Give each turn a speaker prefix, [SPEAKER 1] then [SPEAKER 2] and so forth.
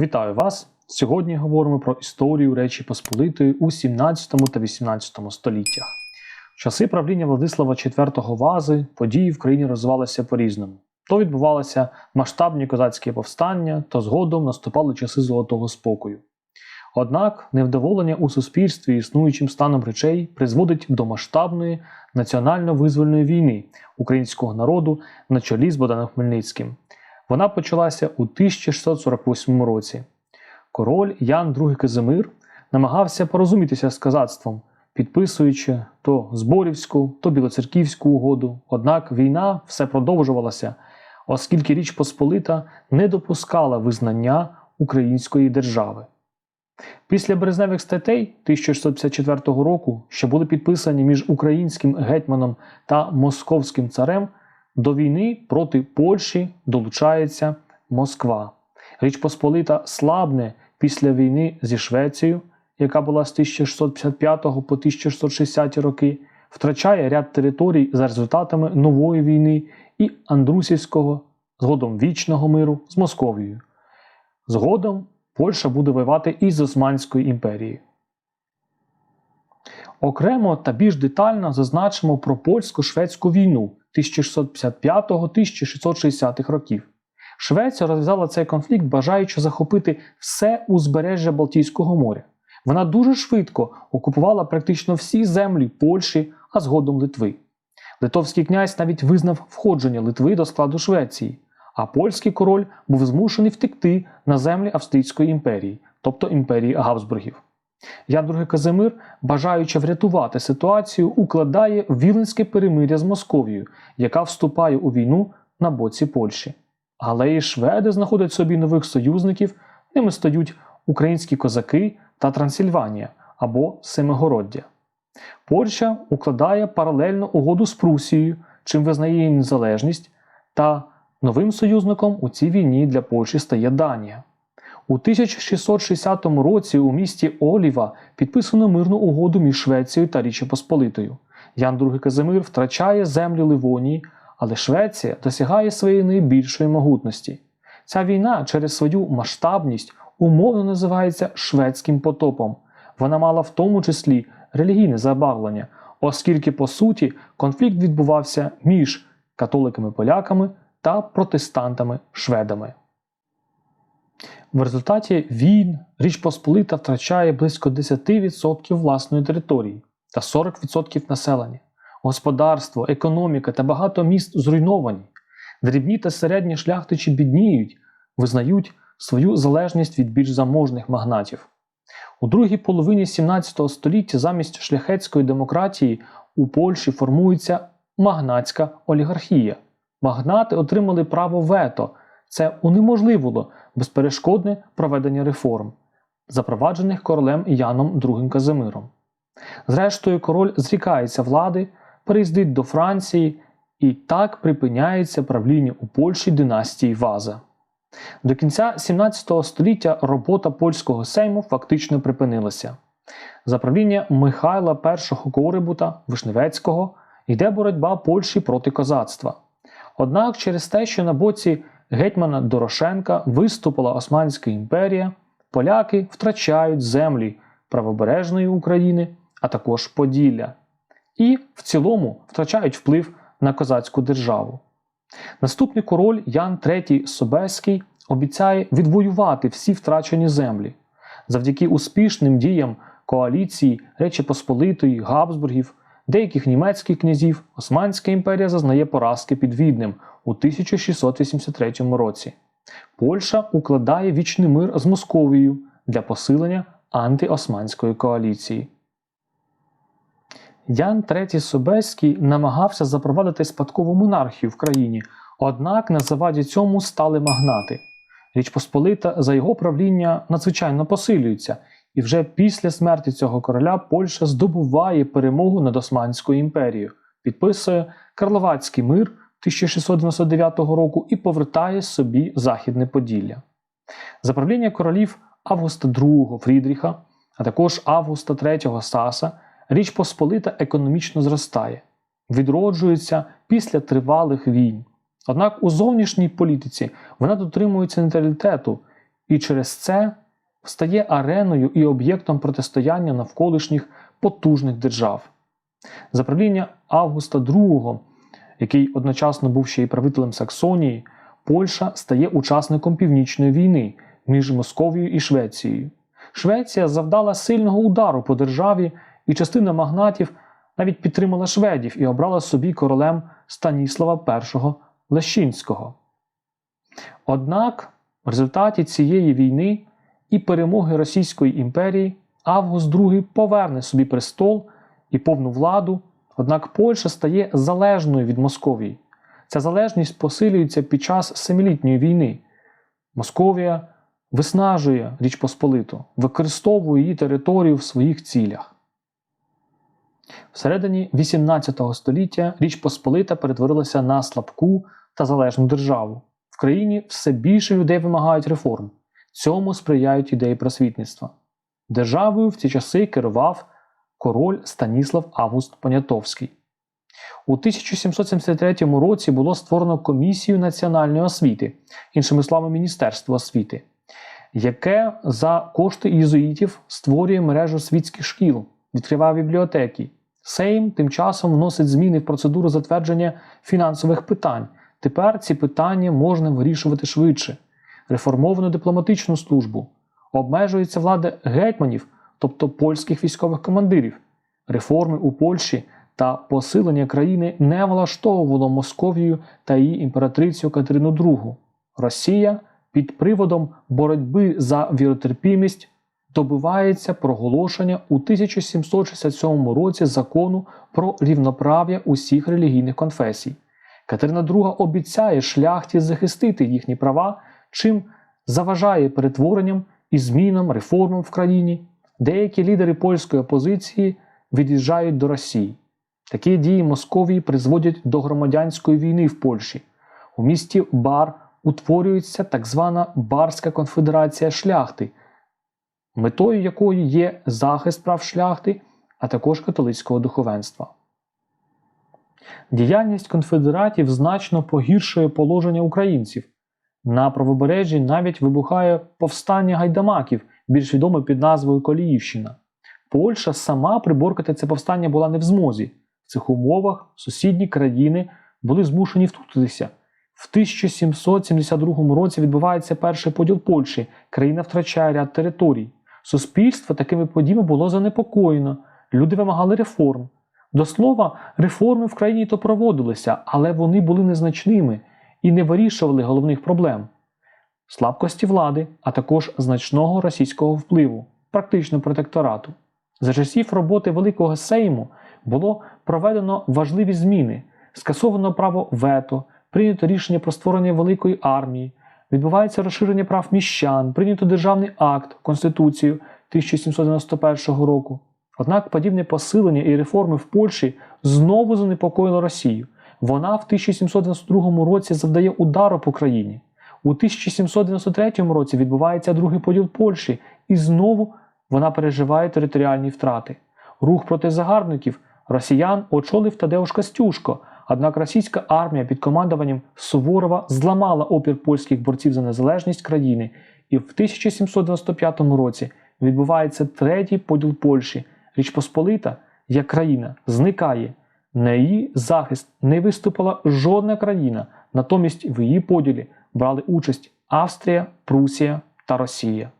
[SPEAKER 1] Вітаю вас! Сьогодні говоримо про історію Речі Посполитої у 17 та 18 століттях. В часи правління Владислава IV Вази події в країні розвивалися по-різному. То відбувалися масштабні козацькі повстання, то згодом наступали часи золотого спокою. Однак невдоволення у суспільстві існуючим станом речей призводить до масштабної національно-визвольної війни українського народу на чолі з Богданом Хмельницьким. Вона почалася у 1648 році. Король Ян II Казимир намагався порозумітися з козацтвом, підписуючи то Зборівську, то Білоцерківську угоду. Однак війна все продовжувалася, оскільки Річ Посполита не допускала визнання української держави. Після березневих статей 1654 року, що були підписані між українським гетьманом та московським царем, до війни проти Польщі долучається Москва. Річ Посполита слабне після війни зі Швецією, яка була з 1655 по 1660 роки, втрачає ряд територій за результатами нової війни і Андрусівського, згодом вічного миру з Московією. Згодом Польща буде воювати із Османською імперією. Окремо та більш детально зазначимо про польсько-шведську війну 1655-1660 років. Швеція розв'язала цей конфлікт, бажаючи захопити все узбережжя Балтійського моря. Вона дуже швидко окупувала практично всі землі Польщі, а згодом Литви. Литовський князь навіть визнав входження Литви до складу Швеції, а польський король був змушений втекти на землі Австрійської імперії, тобто імперії Габсбургів. Ян II Казимир, бажаючи врятувати ситуацію, укладає Віленське перемиря з Московією, яка вступає у війну на боці Польщі. Але і шведи знаходять собі нових союзників, ними стають українські козаки та Трансильванія або Семигороддя. Польща укладає паралельно угоду з Прусією, чим визнає її незалежність, та новим союзником у цій війні для Польщі стає Данія. У 1660 році у місті Оліва підписано мирну угоду між Швецією та Річі Посполитою. Ян II Казимир втрачає землі Ливонії, але Швеція досягає своєї найбільшої могутності. Ця війна через свою масштабність умовно називається Шведським потопом. Вона мала в тому числі релігійне забавлення, оскільки, по суті, конфлікт відбувався між католиками-поляками та протестантами-шведами. В результаті війн Річ Посполита втрачає близько 10% власної території та 40% населення. Господарство, економіка та багато міст зруйновані. Дрібні та середні шляхтичі бідніють, визнають свою залежність від більш заможних магнатів. У другій половині 17 століття замість шляхетської демократії у Польщі формується магнатська олігархія. Магнати отримали право вето. Це унеможливило безперешкодне проведення реформ, запроваджених королем Яном II Казимиром. Зрештою, король зрікається влади, переїздить до Франції і так припиняється правління у Польщі династії Ваза. До кінця 17 століття робота польського сейму фактично припинилася. За правління Михайла І Корибута Вишневецького йде боротьба Польщі проти козацтва. Однак через те, що на боці гетьмана Дорошенка виступила Османська імперія, поляки втрачають землі правобережної України, а також Поділля, і в цілому втрачають вплив на козацьку державу. Наступний король Ян III Собеський обіцяє відвоювати всі втрачені землі. Завдяки успішним діям коаліції Речі Посполитої, Габсбургів, деяких німецьких князів Османська імперія зазнає поразки під Віднем у 1683 році. Польща укладає вічний мир з Московією для посилення антиосманської коаліції. Ян III Собеський намагався запровадити спадкову монархію в країні, однак на заваді цьому стали магнати. Річ Посполита за його правління надзвичайно посилюється, і вже після смерті цього короля Польща здобуває перемогу над Османською імперією, підписує Карловацький мир 1699 року і повертає собі Західне Поділля. За правління королів Августа II Фрідріха, а також Августа III Саса. Річ Посполита економічно зростає, відроджується після тривалих війн. Однак у зовнішній політиці вона дотримується нейтралітету і через це стає ареною і об'єктом протистояння навколишніх потужних держав. За правління Августа II, який одночасно був ще й правителем Саксонії, Польща стає учасником північної війни між Московією і Швецією. Швеція завдала сильного удару по державі, і частина магнатів навіть підтримала шведів і обрала собі королем Станіслава І Лещинського. Однак в результаті цієї війни і перемоги Російської імперії Август II поверне собі престол і повну владу, однак Польща стає залежною від Московії. Ця залежність посилюється під час Семилітньої війни. Московія виснажує Річ Посполиту, використовує її територію в своїх цілях. Всередині XVIII століття Річ Посполита перетворилася на слабку та залежну державу. В країні все більше людей вимагають реформ. Цьому сприяють ідеї просвітництва. Державою в ці часи керував король Станіслав Август Понятовський. У 1773 році було створено комісію національної освіти, іншими словами, Міністерство освіти, яке за кошти єзуїтів створює мережу світських шкіл, відкриває бібліотеки. Сейм тим часом вносить зміни в процедуру затвердження фінансових питань. Тепер ці питання можна вирішувати швидше. Реформовано дипломатичну службу, обмежується влада гетьманів, тобто польських військових командирів. Реформи у Польщі та посилення країни не влаштовувало Московію та її імператрицю Катерину II. Росія під приводом боротьби за віротерпімість добивається проголошення у 1767 році закону про рівноправ'я усіх релігійних конфесій. Катерина II обіцяє шляхті захистити їхні права, чим заважає перетворенням і змінам, реформам в країні. Деякі лідери польської опозиції від'їжджають до Росії. Такі дії Московії призводять до громадянської війни в Польщі. У місті Бар утворюється так звана Барська конфедерація шляхти, метою якої є захист прав шляхти, а також католицького духовенства. Діяльність конфедератів значно погіршує положення українців. На правобережжі навіть вибухає повстання гайдамаків, більш відоме під назвою Коліївщина. Польща сама приборкати це повстання була не в змозі. В цих умовах сусідні країни були змушені втрутитися. В 1772 році відбувається перший поділ Польщі, країна втрачає ряд територій. Суспільство такими подіями було занепокоєно, люди вимагали реформ. До слова, реформи в країні то проводилися, але вони були незначними і не вирішували головних проблем слабкості влади, а також значного російського впливу, практично протекторату. За часів роботи Великого Сейму було проведено важливі зміни, скасовано право вето, прийнято рішення про створення великої армії, відбувається розширення прав міщан, прийнято державний акт Конституцію 1791 року. Однак подібне посилення і реформи в Польщі знову занепокоїло Росію. Вона в 1792 році завдає удару по країні. У 1793 році відбувається другий поділ Польщі, і знову вона переживає територіальні втрати. Рух проти загарбників росіян очолив Тадеуш Костюшко, однак російська армія під командуванням Суворова зламала опір польських борців за незалежність країни, і в 1795 році відбувається третій поділ Польщі. Річ Посполита, як країна, зникає. На її захист не виступила жодна країна, натомість в її поділі брали участь Австрія, Прусія та Росія.